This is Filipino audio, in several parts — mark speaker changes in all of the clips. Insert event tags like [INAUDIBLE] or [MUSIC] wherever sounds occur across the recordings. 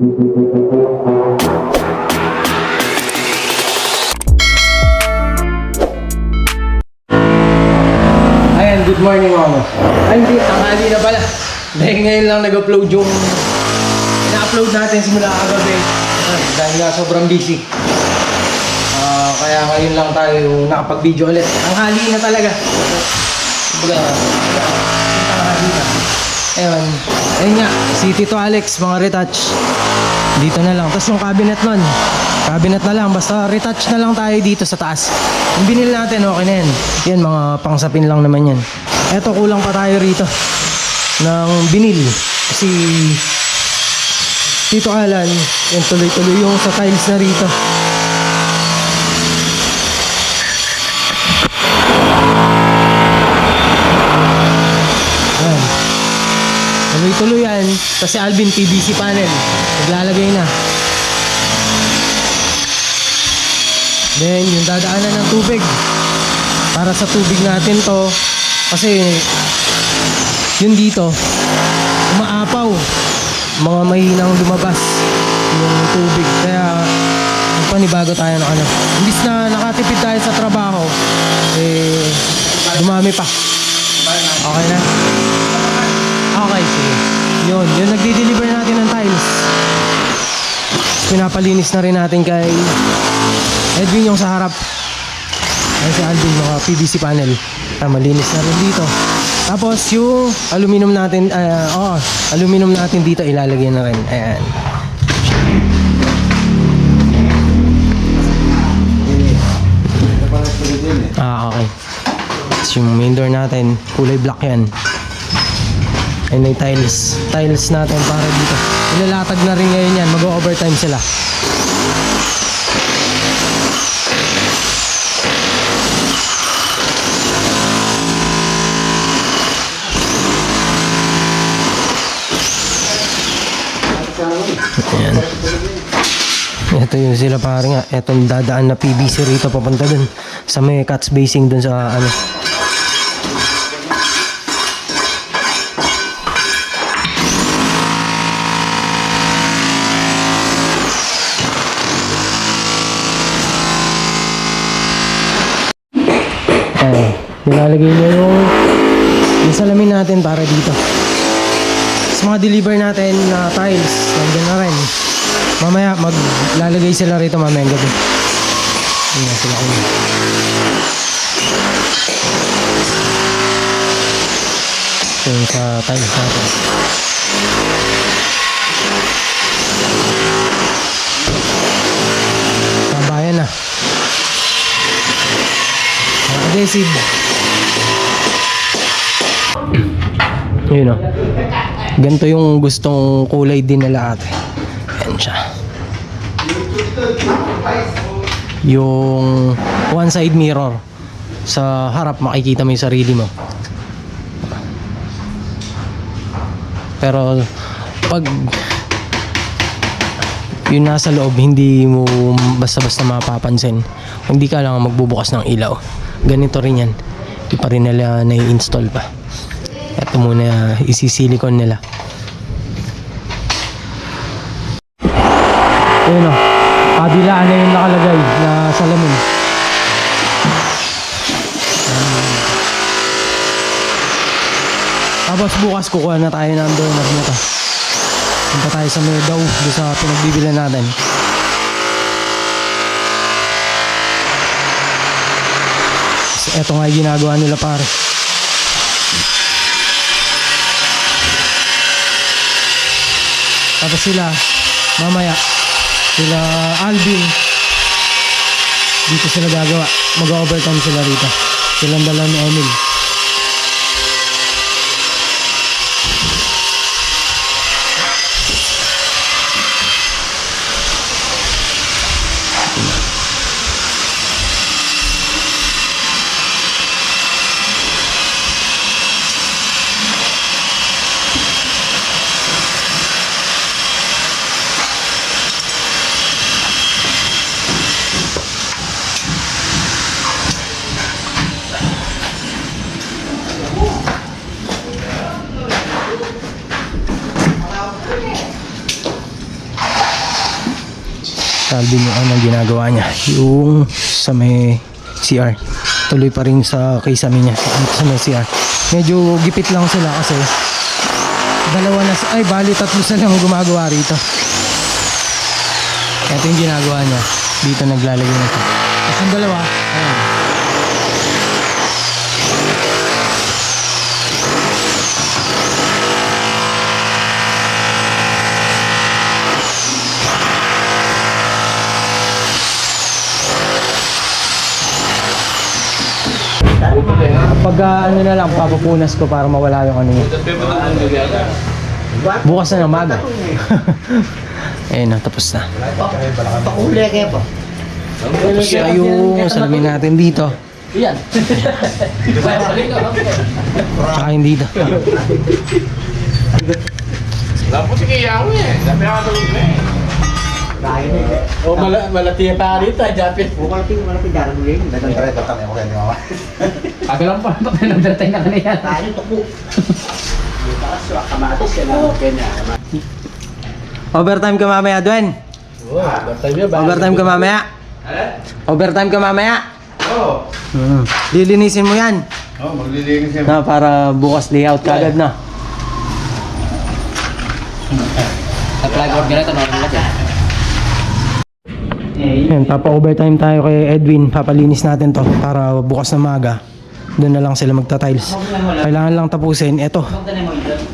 Speaker 1: Ayan, good morning mga boss. Ay, hindi, tanghali na pala. Dahil ngayon lang nag-upload yung ina-upload natin simula kagabi. Ayan, dahil nga sobrang busy. Ah, kaya ngayon lang tayo nakapag-video ulit. Tanghali na talaga. Kumbaga. Ayun, ayun nga, si Tito Alex, mga retouch. Dito na lang. Tapos yung cabinet nun, cabinet na lang. Basta retouch na lang tayo dito sa taas. Yung binili natin, okay na yan. Yan, mga pangsapin lang naman yan. Eto, kulang pa tayo rito ng binil. Kasi Tito Alan, yan tuloy-tuloy yung sa tiles na rito. Tuloy-tuloy yan. Kasi Alvin PVC panel. Naglalagay na. Then, yung dadaanan ng tubig. Para sa tubig natin to. Kasi, yun dito, umaapaw. Mga mahinang lumabas yung tubig. Kaya, panibago tayo ng ano. Imbis na nakatipid tayo sa trabaho, eh, dumami pa. Okay na? Okay, sige. Yun, yun nagdi-deliver natin ng tiles. Pinapalinis na rin natin kay Edwin yung sa harap. Ayan si Alvin, mga PVC panel. Ah, malinis na rin dito. Tapos yung aluminum natin, ah, oh, aluminum natin dito ilalagay na rin. Ayan. Ah, okay. Tapos yung main door natin, kulay black yan. And may tiles. Tiles natin para dito. Ilalatag na rin ngayon yan. Mag-overtime sila. Ayan. Ito yung sila pare nga. Itong dadaan na PVC rito papunta dun. Sa may cuts basing dun sa ano. Ayan. Nilalagay niya yung yung salamin natin para dito. Sa mga deliver natin na tiles, nandiyan na rin. Mamaya maglalagay sila rito mamaya gabi. Yun na sila ulit. Ito yung sa tiles natin. Kabayan na. Adhesive. Yun o. Ganito yung gustong kulay din nila ate. Ayan siya. Yung one side mirror. Sa harap makikita mo yung sarili mo. Pero pag yung nasa loob hindi mo basta-basta mapapansin. Hindi ka lang magbubukas ng ilaw. Ganito rin yan. Hindi pa rin nila na-install pa. Ito muna isisilikon nila. Ayun o. Kabilaan na yung nakalagay na salamin. Tapos bukas kukuha na tayo ng doorknob na to. Punta tayo sa Meadow doon sa pinagbibilan natin. So, eto nga yung ginagawa nila pare. Tapos sila, mamaya, sila Alvin, dito sila gagawa. Mag-overtime sila rito. Silang dalawa ni Emil. Alvin yung anong ginagawa niya. Yung sa may CR. Tuloy pa rin sa kisame niya. Sa may CR. Medyo gipit lang sila kasi dalawa na, ay bali tatlo silang gumagawa rito. Ito yung ginagawa niya. Dito naglalagay na ito. Yung dalawa, ayan. Pag ah, ano na lang, papupunas ko para mawala yung ano niya. Bukas na ng maga. [LAUGHS] Ayun na, tapos na.
Speaker 2: Pakuli kayo po.
Speaker 1: Tapos na yung salamin natin dito.
Speaker 2: Yan.
Speaker 1: Tsaka yung dito.
Speaker 3: Lapo si Kaya mo eh. Sabi na katulog na eh.
Speaker 2: O mala malati pa rito, Japit. O malati malati darang mo yun. Dagang tara ka kami okay ni mama. [LAUGHS]
Speaker 4: Aga lang pa, patay nang datay na kanina.
Speaker 2: Tayo to po. Taas wa kamatis yan ang kanya.
Speaker 1: Overtime ka mamaya, Dwen.
Speaker 2: Oh, batay niya
Speaker 1: Overtime ka mamaya. Overtime ka mamaya.
Speaker 3: Oo.
Speaker 1: Hmm. Lilinisin mo yan.
Speaker 3: Oo, maglilinis siya.
Speaker 1: Na, para bukas layout kagad na.
Speaker 4: Apply board nila, tanong nila dyan.
Speaker 1: Yan, papa-overtime tayo kay Edwin. Papalinis natin to para bukas na maga. Doon na lang sila magta-tiles. Kailangan lang tapusin. Eto,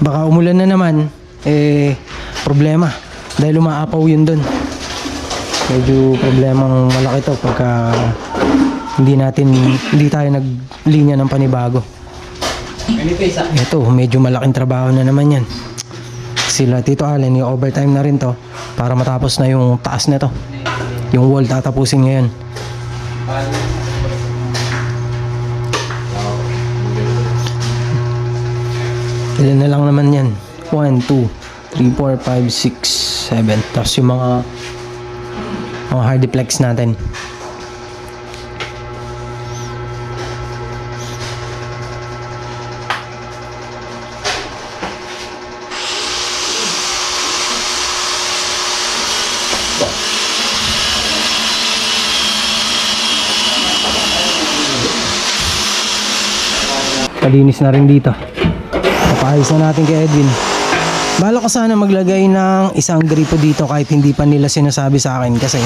Speaker 1: baka umulan na naman. Eh, problema. Dahil umaapaw yun doon. Medyo problemang malaki to pagka hindi natin, hindi tayo naglinya ng panibago. Ito, medyo malaking trabaho na naman yan. Sila Tito Allen, yung overtime na rin to para matapos na yung taas na to. Yung wall tatapusin ngayon. Ilan na lang naman yan? 1, 2, 3, 4, 5, 6, 7. Tapos yung mga mga hardiplex natin. Palinis na rin dito. Papaayos na natin kay Edwin. Bala ko sana maglagay ng isang gripo dito kahit hindi pa nila sinasabi sa akin kasi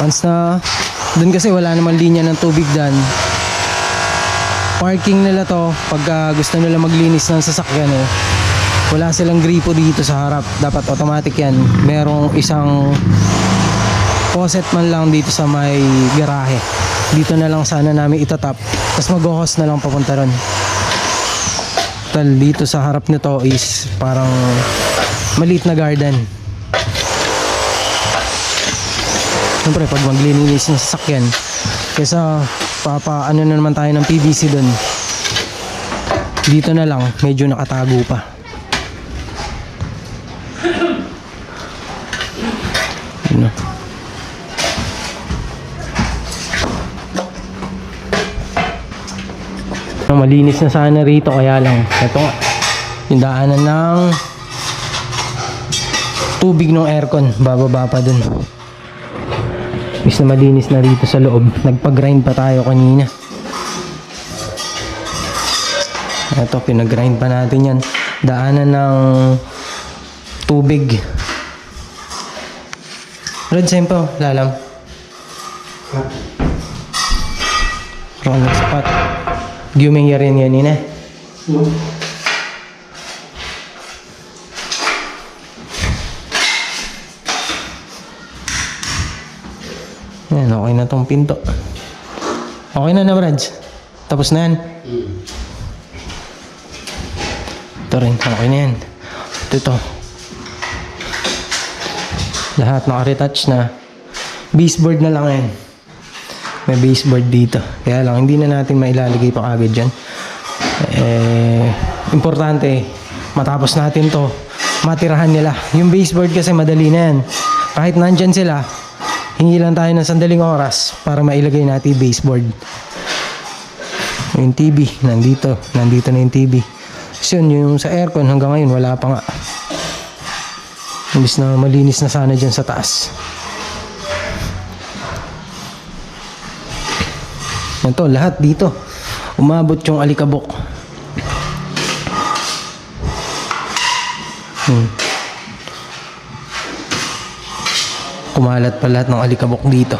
Speaker 1: once na doon kasi wala naman linya ng tubig dan parking nila to pagka gusto nila maglinis ng sasakyan eh. Wala silang gripo dito sa harap. Dapat automatic yan. Merong isang faucet man lang dito sa may garahe. Dito na lang sana namin itatap. Tapos mag-hose na lang papunta ron Tal dito sa harap nito is parang maliit na garden. Siyempre pag maglilinis ng sasakyan, kesa papa ano na naman tayo ng PVC doon. Dito na lang, medyo nakatago pa. Yun. No, malinis na sana rito kaya lang ito nga. Yung daanan ng tubig ng aircon bababa pa dun. Bis na malinis na rito sa loob. Nagpag-grind pa tayo kanina. Ito pinag-grind pa natin yan. Daanan ng tubig. Red Sempo, lalam. Ronald Spot Guming rin yan ina. Yan, okay na tong pinto. Okay na na, Brad. Tapos na yan. Ito rin, okay na yan. Ito, ito. Lahat naka-retouch na. Baseboard na lang yan. May baseboard dito. Kaya lang, hindi na natin mailalagay pa agad dyan. Eh, importante, matapos natin to, matirahan nila. Yung baseboard kasi madali na yan. Kahit nandyan sila, hingi lang tayo ng sandaling oras para mailagay natin yung baseboard. Yung TV, nandito. Nandito na yung TV. So yun, yung sa aircon hanggang ngayon, wala pa nga. Imbis na malinis na sana dyan sa taas. Ito, lahat dito. Umabot yung alikabok. Hmm. Kumalat pa lahat ng alikabok dito.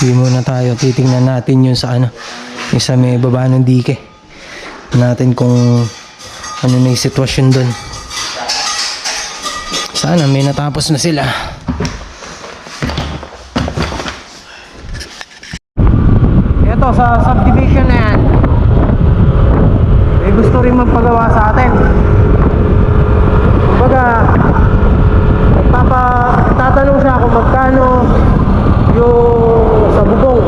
Speaker 1: Hindi muna tayo. Titingnan natin yung sa ano. Yung sa may baba ng dike. Natin kung ano na yung sitwasyon doon. Sana may natapos na sila. Ito sa subdivision na yan. May gusto rin magpagawa sa atin. Kumbaga, nagpapa, tatanong siya kung magkano yung sa bubong.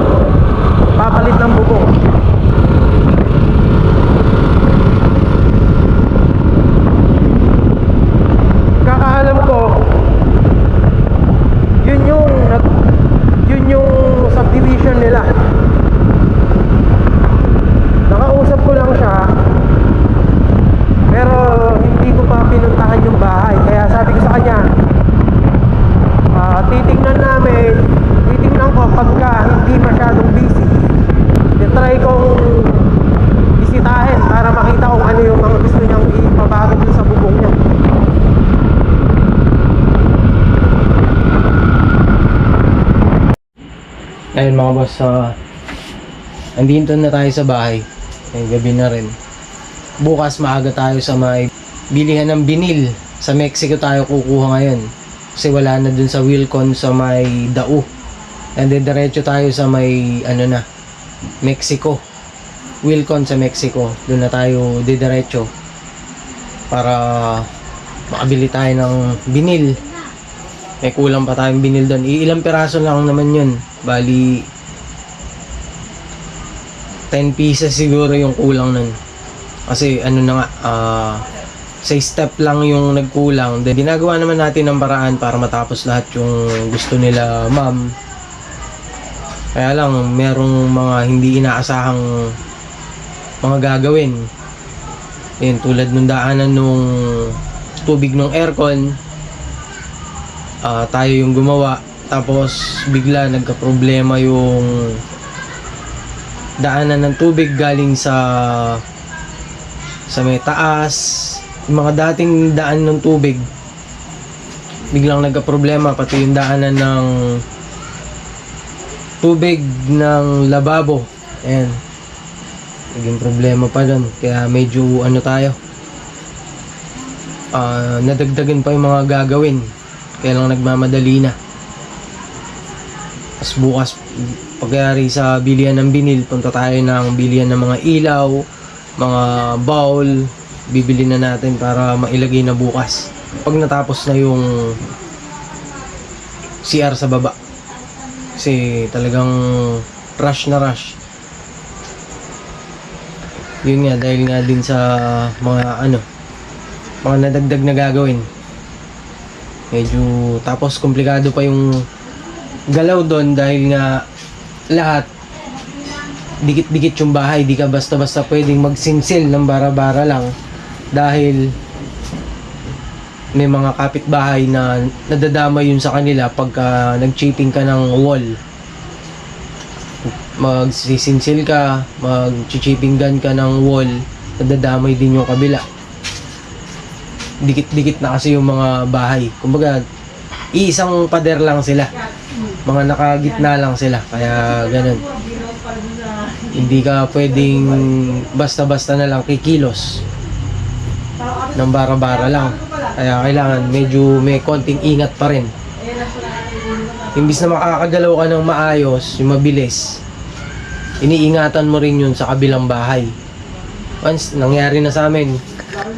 Speaker 1: Papalit ng bubong. Kakaalam ko, yun yung nag- yun yung subdivision nila. Nakausap ko lang siya, pero hindi ko pa pinuntahan yung bahay. Kaya sabi ko sa kanya, ah, titignan namin, titignan ko pagka hindi masyadong busy. try kong bisitahin para makita kung ano yung mga gusto niyang ipabago dun sa bubong niya. Ayun mga boss, uh, andito na tayo sa bahay. Ay, gabi na rin. Bukas maaga tayo sa may bilihan ng binil. Sa Mexico tayo kukuha ngayon. Kasi wala na dun sa Wilcon sa may Dao. And then diretso tayo sa may ano na, Mexico. Wilcon sa Mexico. Doon na tayo didiretso para makabili tayo ng binil. May kulang pa tayong binil doon. Ilang piraso lang naman yun. Bali, 10 pieces siguro yung kulang nun. Kasi ano na nga, ah, sa step lang yung nagkulang. Then ginagawa naman natin ng paraan para matapos lahat yung gusto nila ma'am. Kaya lang, merong mga hindi inaasahang mga gagawin. Yun, tulad nung daanan nung tubig ng aircon, ah, tayo yung gumawa. Tapos bigla nagka-problema yung daanan ng tubig galing sa sa may taas. Yung mga dating daan ng tubig, biglang nagka-problema. Pati yung daanan ng tubig ng lababo. Ayan. Naging problema pa doon. Kaya medyo ano tayo. ah nadagdagan pa yung mga gagawin. Kaya lang nagmamadali na. Tapos bukas, pagyari sa bilian ng binil, punta tayo ng bilian ng mga ilaw, mga bowl, bibili na natin para mailagay na bukas. Pag natapos na yung CR sa baba. Kasi talagang rush na rush. Yun nga, dahil nga din sa mga ano, mga nadagdag na gagawin. Medyo, tapos komplikado pa yung galaw doon dahil nga lahat dikit-dikit yung bahay, di ka basta-basta pwedeng magsinsil ng bara-bara lang dahil may mga kapitbahay na nadadama yun sa kanila pagka nag-chipping ka ng wall. Magsisinsil ka, mag-chipping gun ka ng wall, nadadamay din yung kabila. Dikit-dikit na kasi yung mga bahay. Kumbaga, iisang pader lang sila. Mga nakagitna lang sila. Kaya ganun. Hindi ka pwedeng basta-basta na lang kikilos ng bara-bara lang. Kaya kailangan medyo may konting ingat pa rin. Imbis na makakagalaw ka ng maayos, yung mabilis, iniingatan mo rin yun sa kabilang bahay. Once nangyari na sa amin,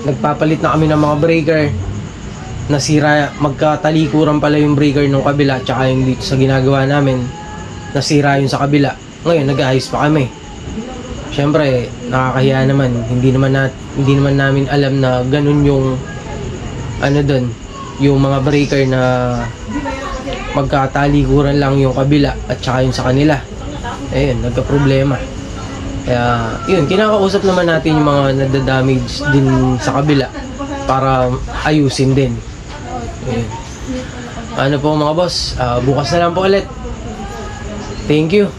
Speaker 1: nagpapalit na kami ng mga breaker, nasira, magkatalikuran pala yung breaker ng kabila, tsaka yung dito sa ginagawa namin, nasira yun sa kabila. Ngayon, nag-ayos pa kami. Siyempre, nakakahiya naman. Hindi naman, na, hindi naman namin alam na ganun yung ano doon, yung mga breaker na magkatalikuran lang yung kabila at saka yung sa kanila. Ayun, nagka-problema. Kaya, yun, kinakausap naman natin yung mga nadadamage din sa kabila para ayusin din. Yun. Ano po mga boss, ah, bukas na lang po ulit. Thank you.